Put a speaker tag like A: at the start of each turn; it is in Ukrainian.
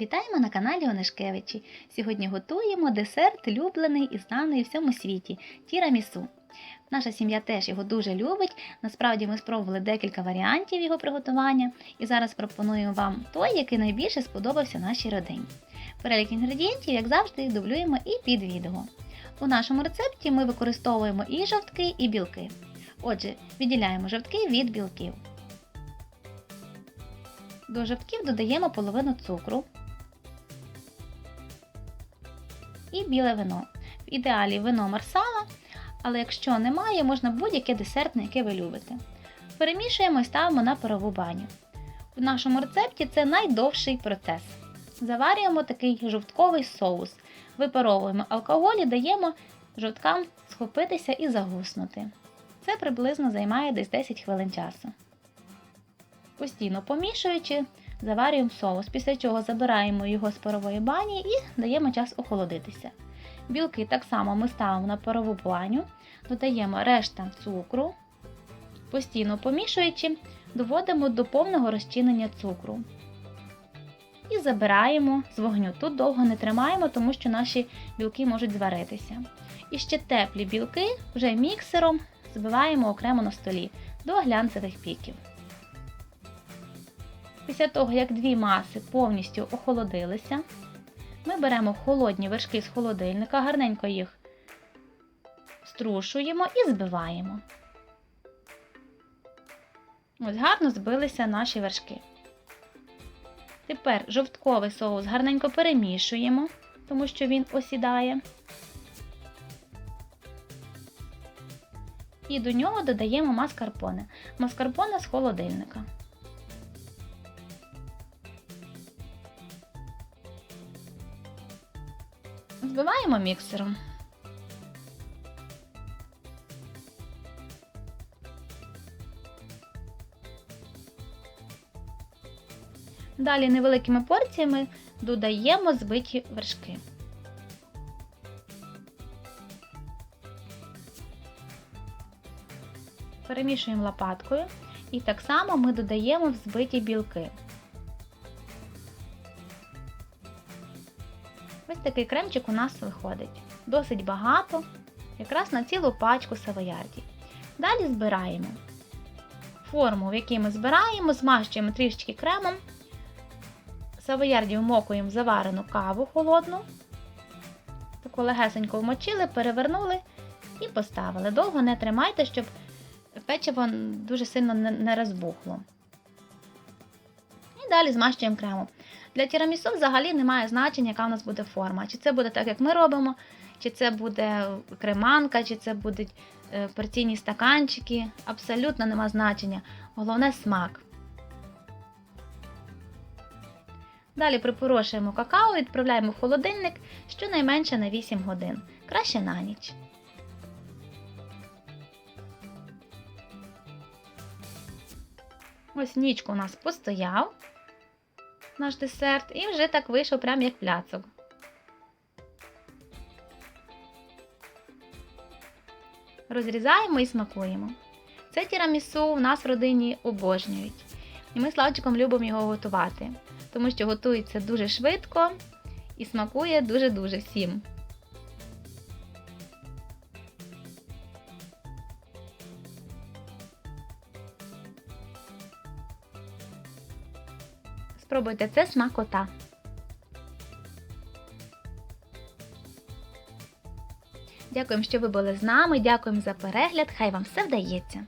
A: Вітаємо на каналі Онишкевичі. Сьогодні готуємо десерт, люблений і знаний у всьому світі тірамісу. Наша сім'я теж його дуже любить. Насправді ми спробували декілька варіантів його приготування, і зараз пропонуємо вам той, який найбільше сподобався нашій родині. Перелік інгредієнтів, як завжди, дублюємо і під відео. У нашому рецепті ми використовуємо і жовтки, і білки. Отже, відділяємо жовтки від білків. До жовтків додаємо половину цукру, і біле вино. В ідеалі вино марсала, але якщо немає, можна будь-яке десертне, яке ви любите. Перемішуємо і ставимо на парову баню. В нашому рецепті це найдовший процес. Заварюємо такий жовтковий соус, випаровуємо алкоголь і даємо жовткам схопитися і загуснути. Це приблизно займає десь 10 хвилин часу. Постійно помішуючи, заварюємо соус, після чого забираємо його з парової бані і даємо час охолодитися. Білки так само ми ставимо на парову баню, додаємо решта цукру, постійно помішуючи, доводимо до повного розчинення цукру. І забираємо з вогню. Тут довго не тримаємо, тому що наші білки можуть зваритися. І ще теплі білки вже міксером збиваємо окремо на столі до глянцевих піків. Після того, як дві маси повністю охолодилися, ми беремо холодні вершки з холодильника, гарненько їх струшуємо і збиваємо. Ось гарно збилися наші вершки. Тепер жовтковий соус гарненько перемішуємо, тому що він осідає. І до нього додаємо маскарпоне. Маскарпоне з холодильника. Збиваємо міксером. Далі невеликими порціями додаємо збиті вершки. Перемішуємо лопаткою і так само ми додаємо взбиті білки. Ось такий кремчик у нас виходить. Досить багато, якраз на цілу пачку савоярді. Далі збираємо форму, в якій ми збираємо, змащуємо трішечки кремом. Савоярді вмокуємо заварену каву холодну. Таку легесенько вмочили, перевернули і поставили. Довго не тримайте, щоб печиво дуже сильно не розбухло. І далі змащуємо кремом. Для тірамісу взагалі немає значення, яка в нас буде форма. Чи це буде так, як ми робимо, чи це буде креманка, чи це будуть е, порційні стаканчики. Абсолютно нема значення. Головне смак. Далі припорошуємо какао, відправляємо в холодильник щонайменше на 8 годин. Краще на ніч. Ось нічку у нас постояв наш десерт і вже так вийшов прям як пляцок. Розрізаємо і смакуємо. Це тірамісу в нас в родині обожнюють. І ми з Славчиком любимо його готувати, тому що готується дуже швидко і смакує дуже-дуже всім. Спробуйте це смакота. Дякуємо, що ви були з нами. Дякуємо за перегляд. Хай вам все вдається.